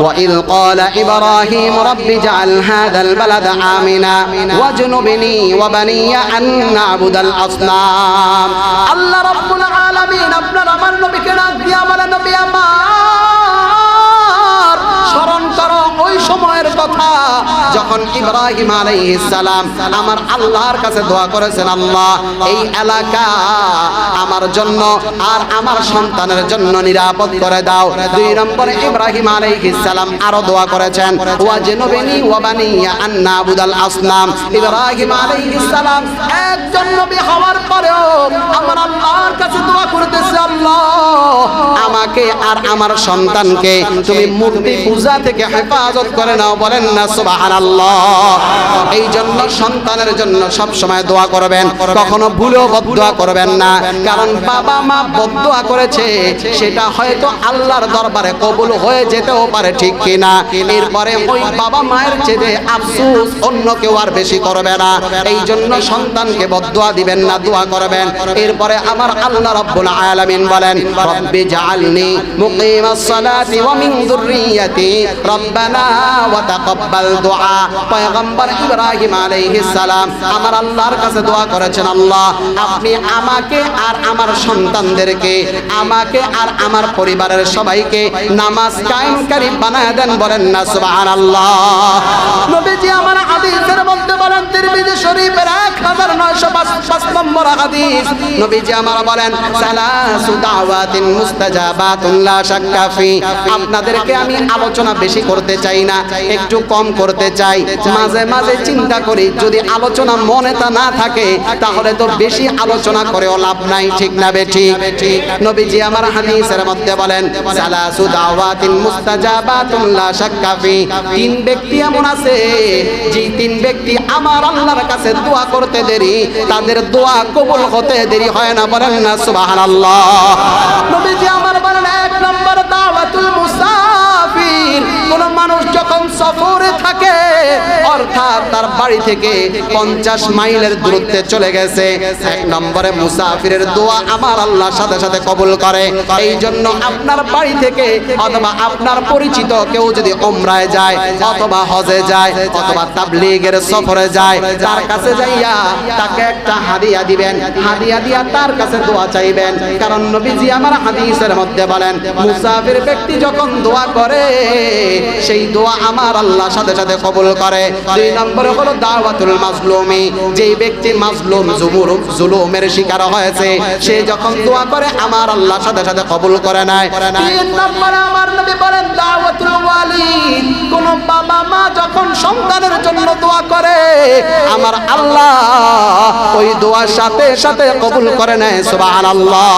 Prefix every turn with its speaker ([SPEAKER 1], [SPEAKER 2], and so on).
[SPEAKER 1] وإذ قال إبراهيم رب اجعل هذا البلد آمنا واجنبني وبني أن نعبد الأصنام আল্লাহ রাব্বুল আলামিন আপনার আমার নবীকে ডাক দিয়ে আমার নবী আমার স্মরণ করো ওই সময়ের কথা যখন ইব্রাহিম আলাইহিস সালাম আমার আল্লাহর কাছে দোয়া করেছেন আল্লাহ এই এলাকা আমার জন্য আর আমার সন্তানের জন্য নিরাপদ করে দাও। দুই নম্বরে ইব্রাহিম আলাইহিস সালাম আরও দোয়া করেছেন, ওয়া জেনুবেনি ওয়া বানিয়া আন্না আবুদাল আসনাম ইব্রাহিম আলাইহিস সালাম একজন নবী হওয়ার পরেও আমার আল্লাহর কাছে দোয়া করতেছে, আল্লাহ আমাকে আর আমার সন্তানকে তুমি মূর্তি পূজা থেকে হেফাজত করে নাও, বলেন না, সুবহানাল্লাহ। এই জন্য সন্তানের জন্য সব সময় দোয়া করবেন, কখনো ভুলেও বদদোয়া করবেন না। কারণ বাবা মা বদদোয়া করেছে, সেটা হয়তো আল্লাহর দরবারে কবুল হয়ে যেতেও পারে, ঠিক কিনা? এরপরে ওই বাবা মায়ের চেয়ে আফসোস অন্য কেউ আর বেশি করবে না। এই জন্য সন্তানকে বদদোয়া দিবেন না, দোয়া করবেন। এরপরে আমার আল্লাহ রাব্বুল আলামিন বলেন, রব্বি জাআলনি সালাতি ওয়া মিন যুররিয়াতি রব্বানা ওয়া তাকাব্বাল দুআ পয়গম্বর ইব্রাহিম আলাইহিস সালাম আমার আল্লাহর কাছে দোয়া করেছেন, আল্লাহ, আপনি আমাকে আর আমার সন্তানদেরকে, আমাকে আর আমার পরিবারের সবাইকে নামাজ কায়েমকারী বানায় দেন বলেন না, সুবহানাল্লাহ। নবীজি আমার হাদিসের মধ্যে বলেন, তিরমিজি শরীফের 1905 নম্বর হাদিস। নবীজি আমার বলেন, সালাসু দাওয়াতিন মুস্তাজাবাতুন লা শাক্কা আপনাদেরকে আমি আলোচনা বেশি করতে চাই না, একটু কম করতে চাই। মাঝে মাঝে চিন্তা করি, যদি আলোচনা মনে না থাকে, তাহলে তো বেশি আলোচনা করেও লাভ নাই, ঠিক না বেঠি নবীজি আমার হাদিসের মধ্যে বলেন, সালাসু দাওয়াতিন মুস্তাজাবাতুন লা শাক্কা তিন ব্যক্তি এমন আছে, যে তিন ব্যক্তি আমার আল্লাহর কাছে দোয়া করতে দেরি তাদের দোয়া কবুল হতে দেরি হয় না বলেন না সুবহানাল্লাহ। নবীজি আমার অর্থাৎ তার বাড়ি থেকে পঞ্চাশ মাইলের দূরত্বে চলে গেছে। এক নম্বরে মুসাফিরের দোয়া আমার আল্লাহর সাথে সাথে কবুল করে। এই জন্য আপনার বাড়ি থেকে অথবা আপনার পরিচিত কেউ যদি ওমরায় যায় অথবা হজে যায় অথবা তাবলিগের সফরে যায়, তার কাছে যাইয়া তাকে একটা হাদিয়া দিবেন। হাদিয়া দিয়া তার কাছে দোয়া চাইবেন। কারণ নবীজি আমার হাদিসের মধ্যে বলেন, মুসাফির ব্যক্তি যখন দোয়া করে, সেই দোয়া আমার আল্লাহ সাথে সাথে কবুল করে। দুই নম্বরে হলো দাওয়াতুল মাজলুমি। যেই ব্যক্তি মাজলুম জুমুর, জুলুমের শিকার হয়েছে, সে যখন দোয়া করে, আমার আল্লাহ সাথে সাথে কবুল করে নেয়। তিন নম্বরে আমার নবী বলেন, দাওয়াতুল ওয়ালিদ, কোন বাবা মা যখন সন্তানের জন্য দোয়া করে, আমার আল্লাহ ওই দোয়ার সাথে সাথে কবুল করে নেয়, সুবহানাল্লাহ।